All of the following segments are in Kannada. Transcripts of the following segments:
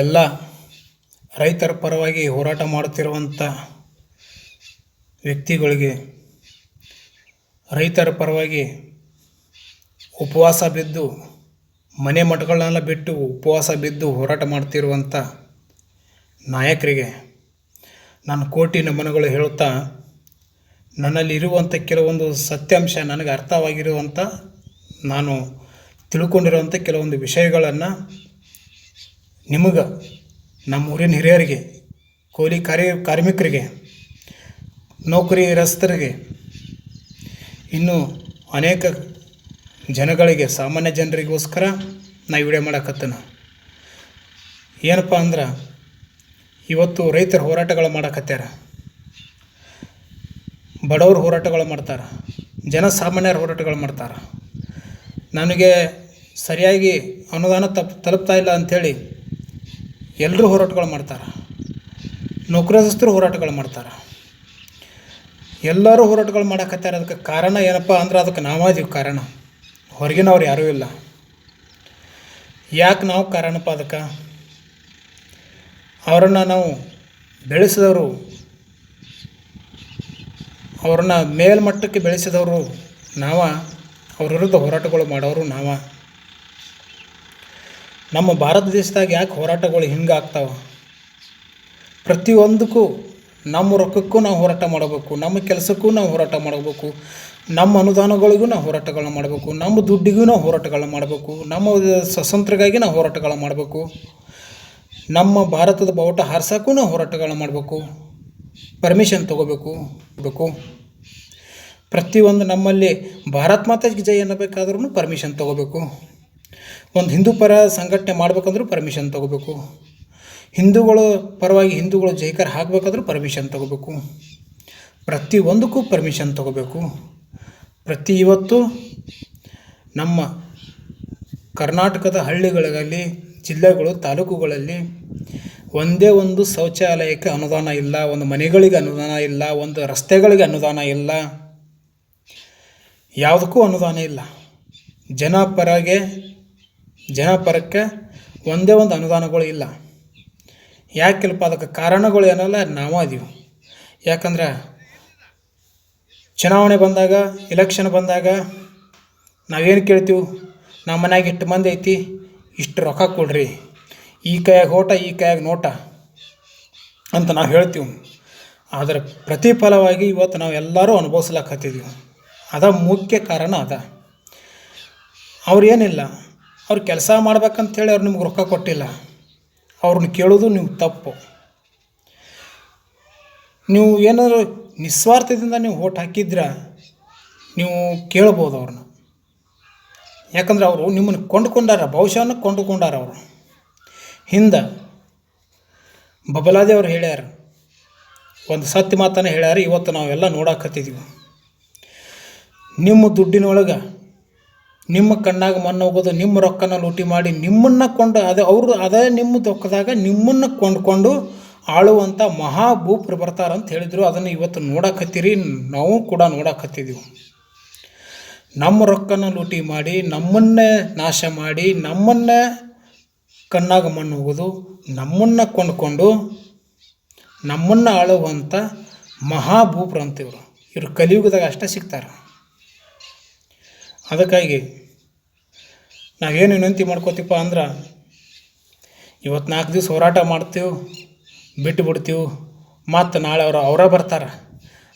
ಎಲ್ಲ ರೈತರ ಪರವಾಗಿ ಹೋರಾಟ ಮಾಡುತ್ತಿರುವಂಥ ವ್ಯಕ್ತಿಗಳಿಗೆ ರೈತರ ಪರವಾಗಿ ಉಪವಾಸ ಬಿದ್ದು, ಮನೆ ಮಠಗಳನ್ನೆಲ್ಲ ಬಿಟ್ಟು ಉಪವಾಸ ಬಿದ್ದು ಹೋರಾಟ ಮಾಡ್ತಿರುವಂಥ ನಾಯಕರಿಗೆ ನಾನು ಕೋಟಿ ನಮನಗಳು ಹೇಳುತ್ತಾ ನನ್ನಲ್ಲಿರುವಂಥ ಕೆಲವೊಂದು ಸತ್ಯಾಂಶ ನನಗೆ ಅರ್ಥವಾಗಿರುವಂಥ, ನಾನು ತಿಳ್ಕೊಂಡಿರುವಂಥ ಕೆಲವೊಂದು ವಿಷಯಗಳನ್ನು ನಿಮಗೆ ನಮ್ಮ ಊರಿನ ಹಿರಿಯರಿಗೆ, ಕೂಲಿ ಕಾರ್ಯ, ಕಾರ್ಮಿಕರಿಗೆ, ನೌಕರಿ ರಸ್ತರಿಗೆ, ಇನ್ನೂ ಅನೇಕ ಜನಗಳಿಗೆ, ಸಾಮಾನ್ಯ ಜನರಿಗೋಸ್ಕರ ನಾ ವಿಡಿಯೋ ಮಾಡಕತ್ತನ. ಏನಪ್ಪ ಅಂದ್ರೆ, ಇವತ್ತು ರೈತರ ಹೋರಾಟಗಳು ಮಾಡಕತ್ಯಾರ. ಬಡವರು ಹೋರಾಟಗಳು ಮಾಡ್ತಾರೆ. ಜನಸಾಮಾನ್ಯರ ಹೋರಾಟಗಳು ಮಾಡ್ತಾರೆ. ನನಗೆ ಸರಿಯಾಗಿ ಅನುದಾನ ತಪ್, ತಲುಪ್ತಾ ಇಲ್ಲ ಅಂಥೇಳಿ ಎಲ್ಲರೂ ಹೋರಾಟಗಳು ಮಾಡ್ತಾರೆ. ನೌಕರಸ್ಥರು ಹೋರಾಟಗಳು ಮಾಡ್ತಾರೆ. ಎಲ್ಲರೂ ಹೋರಾಟಗಳು ಮಾಡಕತ್ತಾರೆ. ಅದಕ್ಕೆ ಕಾರಣ ಏನಪ್ಪ ಅಂದ್ರೆ ಅದಕ್ಕೆ ನಾವಾದೀವಿ ಕಾರಣ. ಹೊರಗಿನವ್ರು ಯಾರೂ ಇಲ್ಲ. ಯಾಕೆ ನಾವು ಕಾರಣಪ್ಪ ಅದಕ್ಕೆ? ಅವರನ್ನು ನಾವು ಬೆಳೆಸಿದವರು, ಅವ್ರನ್ನ ಮೇಲ್ಮಟ್ಟಕ್ಕೆ ಬೆಳೆಸಿದವರು ನಾವ. ಅವ್ರ ವಿರುದ್ಧ ಹೋರಾಟಗಳು ಮಾಡೋರು ನಾವ. ನಮ್ಮ ಭಾರತ ದೇಶದಾಗ ಯಾಕೆ ಹೋರಾಟಗಳು ಹಿಂಗೆ ಆಗ್ತಾವ? ಪ್ರತಿಯೊಂದಕ್ಕೂ ನಮ್ಮ ರೊಕ್ಕಕ್ಕೂ ನಾವು ಹೋರಾಟ ಮಾಡಬೇಕು, ನಮ್ಮ ಕೆಲಸಕ್ಕೂ ನಾವು ಹೋರಾಟ ಮಾಡಬೇಕು, ನಮ್ಮ ಅನುದಾನಗಳಿಗೂ ನಾವು ಹೋರಾಟಗಳನ್ನ ಮಾಡಬೇಕು, ನಮ್ಮ ದುಡ್ಡಿಗೂ ನಾವು ಹೋರಾಟಗಳನ್ನ ಮಾಡಬೇಕು, ನಮ್ಮ ಸ್ವಾತಂತ್ರ್ಯಗಾಗಿ ನಾವು ಹೋರಾಟಗಳನ್ನ ಮಾಡಬೇಕು, ನಮ್ಮ ಭಾರತದ ಬಾವುಟ ಹಾರ್ಸೋಕ್ಕೂ ನಾವು ಹೋರಾಟಗಳನ್ನ ಮಾಡಬೇಕು ಪರ್ಮಿಷನ್ ತೊಗೋಬೇಕು ಬೇಕು ಪ್ರತಿಯೊಂದು ನಮ್ಮಲ್ಲಿ ಭಾರತ್ ಮಾತಾಜಿ ಜೈ ಅನ್ನಬೇಕಾದ್ರೂ ಪರ್ಮಿಷನ್ ತೊಗೋಬೇಕು. ಒಂದು ಹಿಂದೂ ಪರ ಸಂಘಟನೆ ಮಾಡ್ಬೇಕಂದ್ರೂ ಪರ್ಮಿಷನ್ ತೊಗೋಬೇಕು. ಹಿಂದೂಗಳು ಪರವಾಗಿ ಹಿಂದೂಗಳು ಜೈಕಾರ ಹಾಕಬೇಕಾದ್ರೂ ಪರ್ಮಿಷನ್ ತೊಗೋಬೇಕು. ಪ್ರತಿಯೊಂದಕ್ಕೂ ಪರ್ಮಿಷನ್ ತೊಗೋಬೇಕು. ಪ್ರತಿ ಇವತ್ತು ನಮ್ಮ ಕರ್ನಾಟಕದ ಹಳ್ಳಿಗಳಲ್ಲಿ, ಜಿಲ್ಲೆಗಳು, ತಾಲೂಕುಗಳಲ್ಲಿ ಒಂದೇ ಒಂದು ಶೌಚಾಲಯಕ್ಕೆ ಅನುದಾನ ಇಲ್ಲ, ಒಂದು ಮನೆಗಳಿಗೆ ಅನುದಾನ ಇಲ್ಲ, ಒಂದು ರಸ್ತೆಗಳಿಗೆ ಅನುದಾನ ಇಲ್ಲ. ಯಾವುದಕ್ಕೂ ಅನುದಾನ ಇಲ್ಲ. ಜನಪರಗೆ ಜನಪರಕ್ಕೆ ಒಂದೇ ಒಂದು ಅನುದಾನಗಳು ಇಲ್ಲ. ಯಾಕಿಲ್ಲಪ್ಪ ಅದಕ್ಕೆ ಕಾರಣಗಳು ಏನಲ್ಲ, ನಾವು ಅದೀವಿ ಯಾಕಂದ್ರೆ ಚುನಾವಣೆ ಬಂದಾಗ ಇಲೆಕ್ಷನ್ ಬಂದಾಗ ನಾವೇನು ಕೇಳ್ತೀವಿ? ನಮ್ಮ ಮನ್ಯಾಗ ಇಷ್ಟು ಮಂದಿ ಐತಿ? ಇಷ್ಟು ರೊಕ್ಕ ಕೊಡ್ರಿ. ಈ ಕೈಯಾಗ ಓಟ, ಈ ಕೈಯಾಗ ನೋಟ ಅಂತ ನಾವು ಹೇಳ್ತೀವಿ. ಆದರೆ ಪ್ರತಿಫಲವಾಗಿ ಇವತ್ತು ನಾವು ಎಲ್ಲರೂ ಅನುಭವಿಸ್ಲಾಕತ್ತಿದ್ದೀವಿ ಅದ ಮುಖ್ಯ ಕಾರಣ ಅದ. ಅವ್ರು ಏನಿಲ್ಲ ಅವ್ರು ಕೆಲಸ ಮಾಡ್ಬೇಕಂತೇಳಿ ಅವ್ರು ನಿಮ್ಗೆ ರೊಕ್ಕ ಕೊಟ್ಟಿಲ್ಲ. ಅವ್ರನ್ನ ಕೇಳೋದು ನೀವು ತಪ್ಪು. ನೀವು ಏನಾದರೂ ನಿಸ್ವಾರ್ಥದಿಂದ ನೀವು ಓಟ್ ಹಾಕಿದ್ರೆ ನೀವು ಕೇಳ್ಬೋದು ಅವ್ರನ್ನ. ಯಾಕಂದ್ರೆ ಅವರು ನಿಮ್ಮನ್ನು ಕೊಂಡ್ಕೊಂಡಾರ, ಭವಿಷ್ಯವನ್ನು ಕೊಂಡುಕೊಂಡಾರ ಅವರು. ಹಿಂದೆ ಬಬಲಾದಿ ಅವ್ರು ಹೇಳ್ಯಾರ. ಒಂದು ಸತ್ಯ ಮಾತನ್ನು ಹೇಳ್ಯಾರ, ಇವತ್ತು ನಾವೆಲ್ಲ ನೋಡಾಕತ್ತಿದ್ದೀವಿ ನಿಮ್ಮ ದುಡ್ಡಿನೊಳಗೆ ನಿಮ್ಮ ಕಣ್ಣಾಗ ಮಣ್ಣು ಹೋಗೋದು, ನಿಮ್ಮ ರೊಕ್ಕನ ಲೂಟಿ ಮಾಡಿ ನಿಮ್ಮನ್ನು ಕೊಂಡು ಅದು ಅವರು ಅದೇ ನಿಮ್ಮ ದೊಕ್ಕದಾಗ ನಿಮ್ಮನ್ನು ಕೊಂಡ್ಕೊಂಡು ಆಳುವಂಥ ಮಹಾ ಭೂಪ್ರು ಬರ್ತಾರಂತ ಹೇಳಿದರು. ಅದನ್ನು ಇವತ್ತು ನೋಡಕತ್ತೀರಿ. ನಾವು ಕೂಡ ನೋಡಕತ್ತಿದ್ದೀವಿ ನಮ್ಮ ರೊಕ್ಕನ ಲೂಟಿ ಮಾಡಿ, ನಮ್ಮನ್ನೇ ನಾಶ ಮಾಡಿ, ನಮ್ಮನ್ನೇ ಕಣ್ಣಾಗ ಮಣ್ಣು ಹೋಗೋದು, ನಮ್ಮನ್ನು ಕೊಂಡ್ಕೊಂಡು ನಮ್ಮನ್ನು ಆಳುವಂಥ ಮಹಾಭೂಪ್ರು ಇವರು ಇವರು ಕಲಿಯುಗದಾಗ ಅಷ್ಟೇ ಸಿಗ್ತಾರೆ. ಅದಕ್ಕಾಗಿ ನಾವೇನು ವಿನಂತಿ ಮಾಡ್ಕೋತೀಪ್ಪ ಅಂದ್ರೆ, ಇವತ್ತು ನಾಲ್ಕು ದಿವಸ ಹೋರಾಟ ಮಾಡ್ತೀವಿ, ಬಿಟ್ಟು ಬಿಡ್ತೀವಿ, ಮತ್ತು ನಾಳೆ ಅವರು ಅವರೇ ಬರ್ತಾರೆ.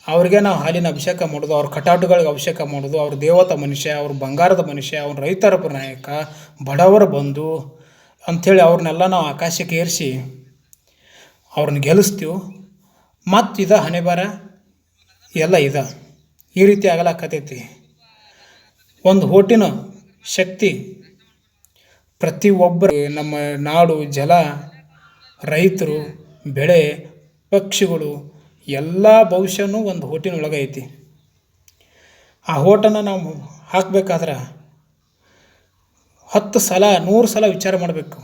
ಅವ್ರಿಗೆ ನಾವು ಹಾಲಿನ ಅಭಿಷೇಕ ಮಾಡೋದು, ಅವ್ರ ಕಟಾಟುಗಳಿಗೆ ಅಭಿಷೇಕ ಮಾಡೋದು, ಅವ್ರ ದೇವತ ಮನುಷ್ಯ, ಅವ್ರ ಬಂಗಾರದ ಮನುಷ್ಯ, ಅವ್ರ ರೈತರ ನಾಯಕ ಬಡವರ ಬಂಧು ಅಂಥೇಳಿ ಅವ್ರನ್ನೆಲ್ಲ ನಾವು ಆಕಾಶಕ್ಕೆ ಏರಿಸಿ ಅವ್ರನ್ನ ಗೆಲ್ಲಿಸ್ತೀವಿ ಮತ್ತು ಇದು ಹಣೆ ಬರ ಎಲ್ಲ ಇದೆ. ಈ ರೀತಿ ಆಗಲಾಕತೈತಿ. ಒಂದು ಓಟಿನ ಶಕ್ತಿ ಪ್ರತಿಯೊಬ್ಬರು ನಮ್ಮ ನಾಡು, ಜಲ, ರೈತರು, ಬೆಳೆ, ಪಕ್ಷಿಗಳು, ಎಲ್ಲ ಭವಿಷ್ಯನೂ ಒಂದು ಓಟಿನೊಳಗೆ ಐತಿ ಆ ಹೋಟನ ನಾವು ಹಾಕಬೇಕಾದ್ರೆ ಹತ್ತು ಸಲ, ನೂರು ಸಲ ವಿಚಾರ ಮಾಡಬೇಕು.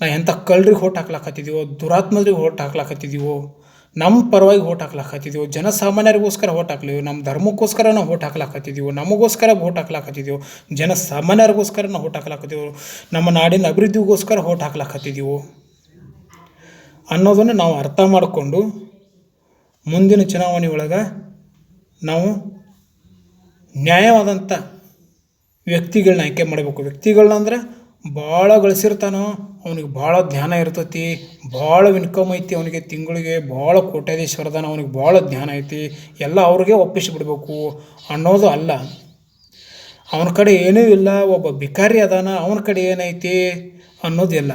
ನಾ ಎಂಥ ಕಳ್ರಿಗೆ ಓಟ್ ಹಾಕ್ಲಾಕತ್ತಿದ್ದೀವೋ ದುರಾತ್ಮದ್ರಿಗೆ ಓಟ್ ಹಾಕ್ಲಾಕತ್ತಿದ್ದೀವೋ ನಮ್ಮ ಪರವಾಗಿ ಓಟ್ ಹಾಕ್ಲಾಕತ್ತಿದ್ದೆವು ಜನಸಾಮಾನ್ಯರಿಗೋಸ್ಕರ ಓಟ್ ಹಾಕ್ಲಿವೋ ನಮ್ಮ ಧರ್ಮಕ್ಕೋಸ್ಕರ ನಾವು ಓಟ್ ಹಾಕ್ಲಾಕತ್ತಿದ್ದೆವು ನಮಗೋಸ್ಕರ ಓಟ್ ಹಾಕ್ಲಾಕತ್ತಿದ್ದೆವು ಜನಸಾಮಾನ್ಯರಿಗೋಸ್ಕರ ನಾವು ಓಟ್ ಹಾಕ್ಲಾಕತ್ತಿದ್ದೆವು ನಮ್ಮ ನಾಡಿನ ಅಭಿವೃದ್ಧಿಗೋಸ್ಕರ ಓಟ್ ಹಾಕ್ಲಾಕತ್ತಿದ್ದೆವು ಅನ್ನೋದನ್ನು ನಾವು ಅರ್ಥ ಮಾಡಿಕೊಂಡು ಮುಂದಿನ ಚುನಾವಣೆ ಒಳಗೆ ನಾವು ನ್ಯಾಯವಾದಂಥ ವ್ಯಕ್ತಿಗಳನ್ನ ಆಯ್ಕೆ ಮಾಡಬೇಕು. ವ್ಯಕ್ತಿಗಳನ್ನ ಅಂದ್ರೆ ಭಾಳ ಗಳಿಸಿರ್ತಾನೋ, ಅವ್ನಿಗೆ ಭಾಳ ಜ್ಞಾನ ಇರ್ತೈತಿ, ಭಾಳ ಇನ್ಕಮ್ ಐತಿ ಅವನಿಗೆ ತಿಂಗಳಿಗೆ, ಭಾಳ ಕೋಟ್ಯಾಧೀಶ್ವರದಾನ ಅವ್ನಿಗೆ ಭಾಳ ಜ್ಞಾನ ಐತಿ, ಎಲ್ಲ ಅವ್ರಿಗೆ ಒಪ್ಪಿಸಿಬಿಡ್ಬೇಕು ಅನ್ನೋದು ಅಲ್ಲ. ಅವನ ಕಡೆ ಏನೂ ಇಲ್ಲ, ಒಬ್ಬ ಭಿಕಾರಿ ಅದಾನ, ಅವನ ಕಡೆ ಏನೈತಿ ಅನ್ನೋದಿಲ್ಲ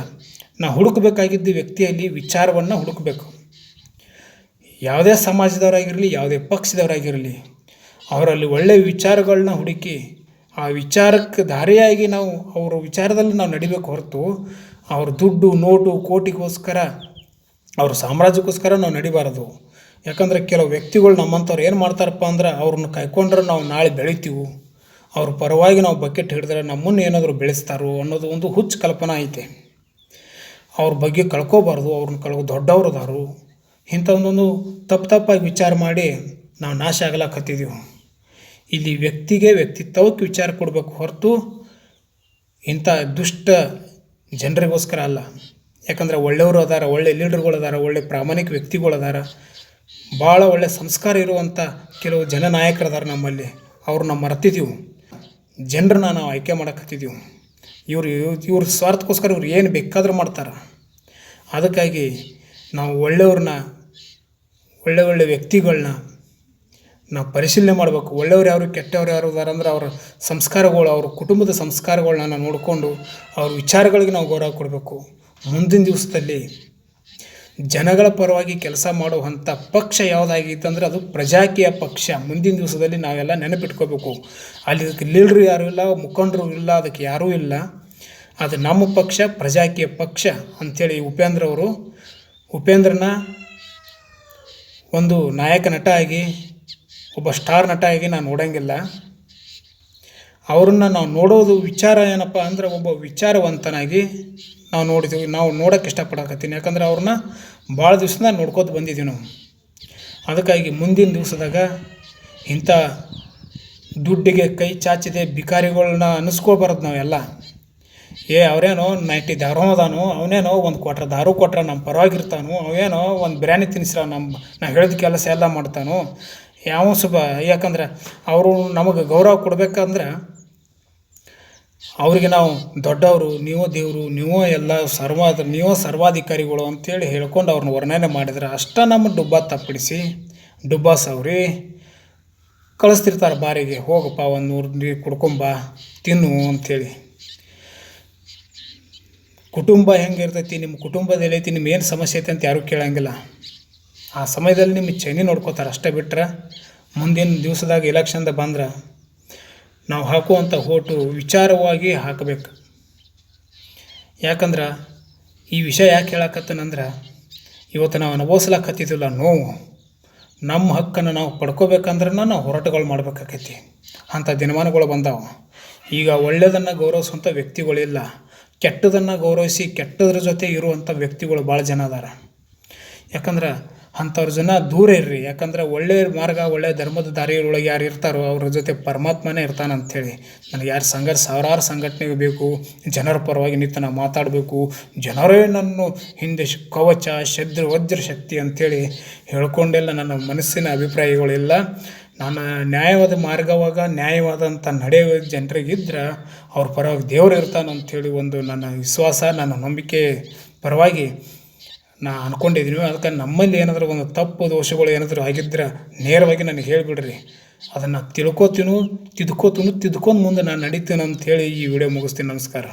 ನಾ ಹುಡುಕಬೇಕಾಗಿದ್ದ ವ್ಯಕ್ತಿಯಲ್ಲಿ ವಿಚಾರವನ್ನು ಹುಡುಕಬೇಕು. ಯಾವುದೇ ಸಮಾಜದವರಾಗಿರಲಿ, ಯಾವುದೇ ಪಕ್ಷದವರಾಗಿರಲಿ, ಅವರಲ್ಲಿ ಒಳ್ಳೆಯ ವಿಚಾರಗಳನ್ನ ಹುಡುಕಿ ಆ ವಿಚಾರಕ್ಕೆ ದಾರಿಯಾಗಿ ನಾವು ಅವರ ವಿಚಾರದಲ್ಲಿ ನಾವು ನಡಿಬೇಕು ಹೊರತು ಅವ್ರ ದುಡ್ಡು, ನೋಟು, ಕೋಟಿಗೋಸ್ಕರ, ಅವ್ರ ಸಾಮ್ರಾಜ್ಯಕ್ಕೋಸ್ಕರ ನಾವು ನಡಿಬಾರದು. ಯಾಕಂದರೆ ಕೆಲವು ವ್ಯಕ್ತಿಗಳು ನಮ್ಮಂಥವ್ರು ಏನು ಮಾಡ್ತಾರಪ್ಪ ಅಂದ್ರೆ ಅವ್ರನ್ನ ಕಾಯ್ಕೊಂಡ್ರೆ ನಾವು ನಾಳೆ ಬೆಳಿತೀವಿ. ಅವ್ರ ಪರವಾಗಿ ನಾವು ಬಕೆಟ್ ಹಿಡಿದ್ರೆ ನಮ್ಮನ್ನು ಏನಾದರೂ ಬೆಳೆಸ್ತಾರೋ ಅನ್ನೋದು ಒಂದು ಹುಚ್ಚು ಕಲ್ಪನೆ ಐತೆ. ಅವ್ರ ಬಗ್ಗೆ ಕಳ್ಕೋಬಾರ್ದು, ಅವ್ರನ್ನ ಕಳ್ಕೊ ದೊಡ್ಡವ್ರದಾರು. ಇಂಥ ಒಂದೊಂದು ತಪ್ಪು ತಪ್ಪಾಗಿ ವಿಚಾರ ಮಾಡಿ ನಾವು ನಾಶ ಆಗಲಾಕತ್ತಿದ್ದೀವಿ ಇಲ್ಲಿ ವ್ಯಕ್ತಿಗೆ ವ್ಯಕ್ತಿತ್ವಕ್ಕೆ ವಿಚಾರ ಕೊಡಬೇಕು ಹೊರತು ಇಂಥ ದುಷ್ಟ ಜನರಿಗೋಸ್ಕರ ಅಲ್ಲ. ಯಾಕಂದ್ರೆ ಒಳ್ಳೆಯವರು ಅದಾರ, ಒಳ್ಳೆ ಲೀಡರ್ಗಳು ಅದಾರ, ಒಳ್ಳೆ ಪ್ರಾಮಾಣಿಕ ವ್ಯಕ್ತಿಗಳು ಅದಾರ. ಭಾಳ ಒಳ್ಳೆ ಸಂಸ್ಕಾರ ಇರುವಂಥ ಕೆಲವು ಅದಾರ ನಮ್ಮಲ್ಲಿ. ಅವ್ರನ್ನ ಮರ್ತಿದ್ದೀವಿ ಜನರನ್ನ ನಾವು ಆಯ್ಕೆ ಮಾಡಕತ್ತಿದ್ದೀವಿ ಇವರು ಇವ್ರ ಸ್ವಾರ್ಥಕ್ಕೋಸ್ಕರ ಇವ್ರು ಏನು ಬೇಕಾದರೂ ಮಾಡ್ತಾರೆ. ಅದಕ್ಕಾಗಿ ನಾವು ಒಳ್ಳೆಯವ್ರನ್ನ, ಒಳ್ಳೆ ಒಳ್ಳೆ ವ್ಯಕ್ತಿಗಳನ್ನ ನಾವು ಪರಿಶೀಲನೆ ಮಾಡಬೇಕು. ಒಳ್ಳೆಯವ್ರು ಯಾರು, ಕೆಟ್ಟವ್ರು ಯಾರು ಅಂದ್ರೆ ಅವ್ರ ಸಂಸ್ಕಾರಗಳು, ಅವ್ರ ಕುಟುಂಬದ ಸಂಸ್ಕಾರಗಳನ್ನ ನಾವು ನೋಡಿಕೊಂಡು ಅವ್ರ ವಿಚಾರಗಳಿಗೆ ನಾವು ಗೌರವ ಕೊಡಬೇಕು. ಮುಂದಿನ ದಿವಸದಲ್ಲಿ ಜನಗಳ ಪರವಾಗಿ ಕೆಲಸ ಮಾಡುವಂಥ ಪಕ್ಷ ಯಾವುದಾಗಿತ್ತು ಅಂದರೆ ಅದು ಪ್ರಜಾಕೀಯ ಪಕ್ಷ. ಮುಂದಿನ ದಿವಸದಲ್ಲಿ ನಾವೆಲ್ಲ ನೆನಪಿಟ್ಕೋಬೇಕು. ಅಲ್ಲಿ ಇದಕ್ಕೆ ಲೀಡ್ರು ಯಾರೂ ಇಲ್ಲ, ಮುಖಂಡರು ಇಲ್ಲ, ಅದಕ್ಕೆ ಯಾರೂ ಇಲ್ಲ. ಅದು ನಮ್ಮ ಪಕ್ಷ, ಪ್ರಜಾಕೀಯ ಪಕ್ಷ ಅಂಥೇಳಿ ಉಪೇಂದ್ರ ಅವರು, ಉಪೇಂದ್ರನ ಒಂದು ನಾಯಕ ನಟ ಆಗಿ ಒಬ್ಬ ಸ್ಟಾರ್ ನಟ ಆಗಿ ನಾನು ನೋಡೋಂಗಿಲ್ಲ. ಅವ್ರನ್ನ ನಾವು ನೋಡೋದು ವಿಚಾರ ಏನಪ್ಪ ಅಂದ್ರೆ ಒಬ್ಬ ವಿಚಾರವಂತನಾಗಿ ನಾವು ನೋಡಿದ್ದೀವಿ ನಾವು ನೋಡೋಕ್ಕೆ ಇಷ್ಟಪಡಕತ್ತೀನಿ. ಯಾಕಂದ್ರೆ ಅವ್ರನ್ನ ಭಾಳ ದಿವ್ಸದಿಂದ ನೋಡ್ಕೋತ ಬಂದಿದ್ದೀವಿ ನಾವು. ಅದಕ್ಕಾಗಿ ಮುಂದಿನ ದಿವಸದಾಗ ಇಂಥ ದುಡ್ಡಿಗೆ ಕೈ ಚಾಚಿದೆ ಭಿಕಾರಿಗಳ್ನ ಅನ್ನಿಸ್ಕೊಬಾರ್ದು ನಾವೆಲ್ಲ. ಏ, ಅವರೇನೋ ನೈಟಿ ದಾರು ಅದಾನೋ, ಅವನೇನೋ ಒಂದು ಕೊಟ್ರೆ ದಾರು ಕೊಟ್ರೆ ನಮ್ಮ ಪರವಾಗಿರ್ತಾನು ಅವೇನೋ ಒಂದು ಬಿರಿಯಾನಿ ತಿನ್ನಿಸ್ರ ನಮ್ಮ ನಾ ಹೇಳಿದ ಕೆಲಸ ಎಲ್ಲ ಮಾಡ್ತಾನು ಯಾವ ಸುಭ, ಯಾಕಂದ್ರೆ ಅವರು ನಮಗೆ ಗೌರವ ಕೊಡ್ಬೇಕಂದ್ರೆ ಅವರಿಗೆ ನಾವು ದೊಡ್ಡವರು, ನೀವು ದೇವರು, ನೀವು ಎಲ್ಲ ಸರ್ವ ನೀವು ಸರ್ವಾಧಿಕಾರಿಗಳು ಅಂತೇಳಿ ಹೇಳ್ಕೊಂಡು ಅವ್ರನ್ನ ವರ್ಣನೆ ಮಾಡಿದ್ರೆ ಅಷ್ಟ ನಮ್ಮ ಡುಬ್ಬ ತಪ್ಪಿಡಿಸಿ, ಡುಬ್ಬ ಸವ್ರಿ, ಕಳಿಸ್ತಿರ್ತಾರೆ ಬಾರಿಗೆ, ಹೋಗಪ್ಪ ಒಂದು ನೂರು ನೀರು ಕುಡ್ಕೊಂಬ, ತಿನ್ನು ಅಂಥೇಳಿ ಕುಟುಂಬ ಹೆಂಗಿರ್ತೈತಿ ನಿಮ್ಮ ಕುಟುಂಬದಲ್ಲಿ ಐತಿ ನಿಮ್ಮ ಏನು ಸಮಸ್ಯೆ ಐತೆ ಅಂತ ಯಾರೂ ಕೇಳಂಗಿಲ್ಲ. ಆ ಸಮಯದಲ್ಲಿ ನಿಮ್ಮ ಚೈನಿ ನೋಡ್ಕೋತಾರೆ ಅಷ್ಟೇ ಬಿಟ್ರೆ ಮುಂದಿನ ದಿವಸದಾಗ ಎಲೆಕ್ಷನ್ದ ಬಂದ್ರೆ ನಾವು ಹಾಕುವಂಥ ಓಟು ವಿಚಾರವಾಗಿ ಹಾಕಬೇಕು. ಯಾಕಂದ್ರೆ ಈ ವಿಷಯ ಯಾಕೆ ಹೇಳಕತ್ತನಂದ್ರೆ ಇವತ್ತು ನಾವು ಅನುಭವಿಸ್ಲಾಕತ್ತಿದ್ದಿಲ್ಲ ನೋವು. ನಮ್ಮ ಹಕ್ಕನ್ನು ನಾವು ಪಡ್ಕೋಬೇಕಂದ್ರೆ ನಾವು ಹೋರಾಟಗಳು ಮಾಡ್ಬೇಕಾಕೈತಿ. ಅಂಥ ದಿನಮಾನಗಳು ಬಂದಾವ. ಈಗ ಒಳ್ಳೆಯದನ್ನು ಗೌರವಿಸುವಂಥ ವ್ಯಕ್ತಿಗಳಿಲ್ಲ ಕೆಟ್ಟದನ್ನು ಗೌರವಿಸಿ ಕೆಟ್ಟದ್ರ ಜೊತೆ ಇರುವಂಥ ವ್ಯಕ್ತಿಗಳು ಭಾಳ ಜನ ಅದಾರ. ಯಾಕಂದ್ರೆ ಅಂಥವ್ರ ಜನ ದೂರ ಇರ್ರಿ. ಯಾಕಂದ್ರೆ ಒಳ್ಳೆಯ ಮಾರ್ಗ ಒಳ್ಳೆಯ ಧರ್ಮದ ದಾರಿಯೊಳಗೆ ಯಾರು ಇರ್ತಾರೋ ಅವ್ರ ಜೊತೆ ಪರಮಾತ್ಮನೇ ಇರ್ತಾನೆ ಅಂಥೇಳಿ. ನನಗೆ ಯಾರು ಸಂಘ, ಸಾವಿರಾರು ಸಂಘಟನೆಗೆ ಬೇಕು, ಜನರ ಪರವಾಗಿ ನಿಂತು ನಾವು ಮಾತಾಡಬೇಕು, ಜನರೇ ನನ್ನ ಹಿಂದೆ ಕವಚ, ಶದ್ರ, ವಜ್ರ ಶಕ್ತಿ ಅಂಥೇಳಿ ಹೇಳ್ಕೊಂಡೆಲ್ಲ ನನ್ನ ಮನಸ್ಸಿನ ಅಭಿಪ್ರಾಯಗಳೆಲ್ಲ ನಾನು ನ್ಯಾಯವಾದ ಮಾರ್ಗವಾಗ ನ್ಯಾಯವಾದಂಥ ನಡೆಯುವ ಜನರಿಗಿದ್ರೆ ಅವ್ರ ಪರವಾಗಿ ದೇವರು ಇರ್ತಾನೆ ಅಂಥೇಳಿ ಒಂದು ನನ್ನ ವಿಶ್ವಾಸ, ನನ್ನ ನಂಬಿಕೆ ಪರವಾಗಿ ನಾ ಅನ್ಕೊಂಡಿದ್ದೀನಿ ಅದಕ್ಕೆ ನಮ್ಮಲ್ಲಿ ಏನಾದರೂ ಒಂದು ತಪ್ಪು ದೋಷಗಳು ಏನಾದರೂ ಆಗಿದ್ರೆ ನೇರವಾಗಿ ನನಗೆ ಹೇಳಿಬಿಡ್ರಿ. ಅದನ್ನು ತಿಳ್ಕೊತೀನು, ತಿದ್ಕೋತೀನು, ತಿದ್ಕೊಂಡು ಮುಂದೆ ನಾನು ನಡೀತೀನಿ ಅಂತ ಹೇಳಿ ಈ ವಿಡಿಯೋ ಮುಗಿಸ್ತೀನಿ. ನಮಸ್ಕಾರ.